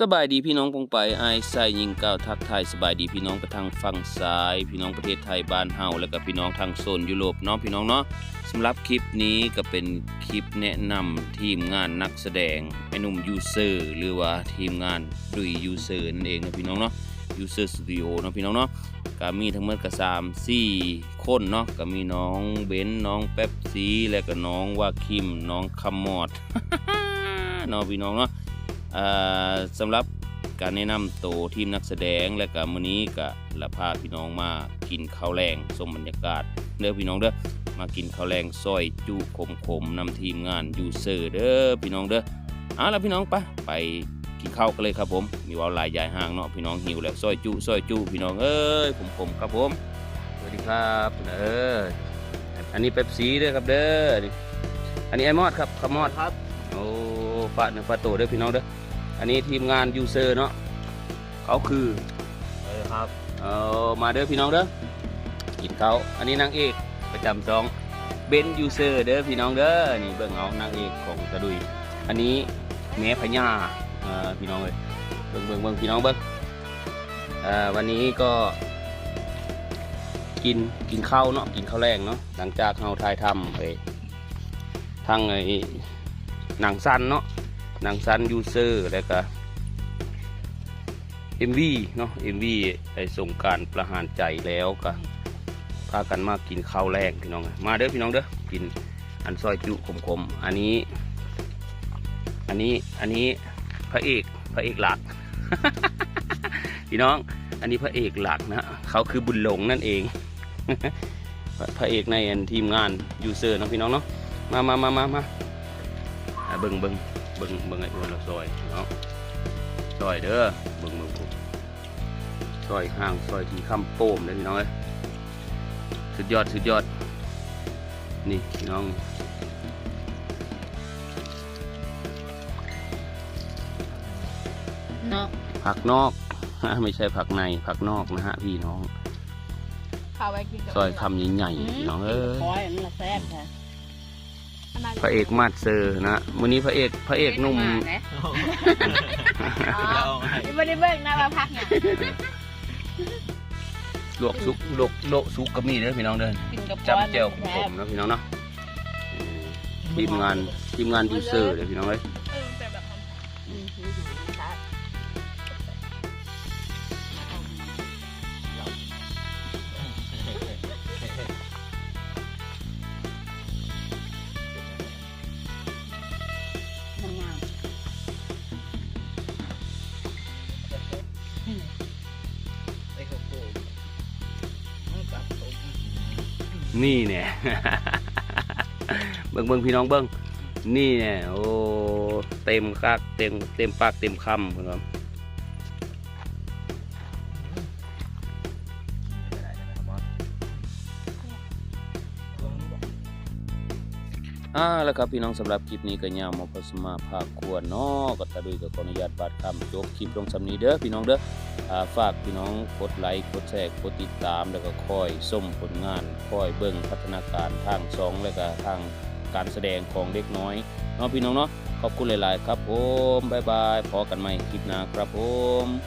สบายดีพี่น้องปงไปไอายใส่ยิงก้าวทักทายสบายดีพี่น้องไปทางฝั่งซ้าย พี่น้องประเทศไทยบ้านเฮาแล้วก็พี่น้องทางโซนยุโรปเนาะพี่น้องเนาะสำหรับคลิปนี้ก็เป็นคลิปแนะนำทีมงานนักแสดงไอ้หนุ่มยูเซอร์หรือว่าทีมงานดุยยูเซอร์นั่นเองนะพี่น้องเนาะยูเซอร์สตูดิโอเนาะพี่น้องเนาะก็มีทั้งหมดก็3 4คนเนาะก็มีน้องเบนซ์น้องแป๊บซีแล้วก็น้องว่าคิมน้องคำมอดเนาะพี่น้องเนาะ สำหรับการแนะนำโตวทีมนักแสดงและก็มื้อนี้ก็ละพาพี่น้องมากินข้าวแรงชมบรรยากาศเด้อพี่น้องเด้อมากินข้าวแรงซอยจุขมขมๆนำทีมงานยูเซอร์เด้อพี่น้องเด้อเอาละพี่น้องไปไปกินข้าวกันเลยครับผม มีเว่าหลายยายห่างเนาะพี่น้องหิวแล้วซอยจุซอยจุพี่น้องเอ้ยผมผมครับผมสวัสดีครับเอออันนี้เป๊ปซี่เด้อครับเด้อนี่อันนี้ไอมอดครับขมอดครับโอ้ ฝาหนึ่งฝาโตเด้อพี่น้องเด้ออันนี้ทีมงานยูเซอร์เนาะเขาคือเออครับเออมาเด้อพี่น้องเด้อกินเขาวอันนี้นางเอกประจำซองเบนยูเซอร์เด้อพี่น้องเด้อนี่เบิ่งเอานางเอกของตะดุย อันนี้แม่พญาเออพี่น้องเลยเบิ่งเบิ่งเบิ่งพี่น้องเบิ่งเอ่อวันนี้ก็กินกินข้าวเนาะกินข้าวแรงเนาะหลังจากเราถ่ายทำไปทางไอ้หนังสั้นเนาะ นังสั้นยูเซอร์แล้วก็เอ็มวีเนาะเอ็มวีได้ส่งการประหารใจแล้วก็พากันมากินข้าวแรงพี่น้องมาเด้อพี่น้องเด้อกินอันซอยจุขมๆ อันนี้ อันนี้อันนี้พระเอกพระเอกหลัก พี่น้องอันนี้พระเอกหลักนะเขาคือบุญหลงนั่นเอง พระเอกในทีมงานยูเซอร์นะพี่น้องเนาะมามามามามาเบิ่งเบิ่ง เบิ่งเบิ่งไอ้อ้วนเราซอยเนาะซอยเด้อเบิ่งเบิ่งผมซอยห้างซอยที่คำโป้มเลยพี่น้องเอ้ยสุดยอดสุดยอด นี่พี่น้องเนาะผักนอกไม่ใช่ผักในผักนอกนะฮะพี่น้อง ข้าวไว้กินกับซอยคำใหญ่ๆพี่น้องเอ้ย คอยมันละแซ่บแท้ พระเอกมาดเซอร์นะมื้อนี้พระเอกพระเอกหนุ่มไม่ได้เบิ่งนะว่าพักเนี่ยลวกซุกลวกโละซุกก็มีเด้อพี่น้องเด้อกินกับจำเจียวของผมนะพี่น้องเนาะอืมทีมงานทีมงานยูเซอร์เลยพี่น้องเอ้ย นี่เนี่ยเบิ้งเบิ้งพี่น้องเบิ้งนี่เนี่ยโอ้เต็มคากเต็มเต็มปากเต็มคำครับ อ่าแล้วครับพี่น้องสำหรับคลิปนี้ก็ยาวมาพอสมาภาคควรเนาะก็ตะดุยก็ขออนุญาตบาดคำจบคลิปลงสำนี้เด้อพี่น้องเด้ออ่าฝากพี่น้องกดไลค์กดแชร์กดติดตามแล้วก็คอยส้มผลงานคอยเบิ่งพัฒนาการทางสองแล้วก็ทางการแสดงของเด็กน้อยเนาะพี่น้องเนาะขอบคุณหลาย ๆ ครับผมบ๊ายบายพอกันใหม่คลิปหน้าครับผม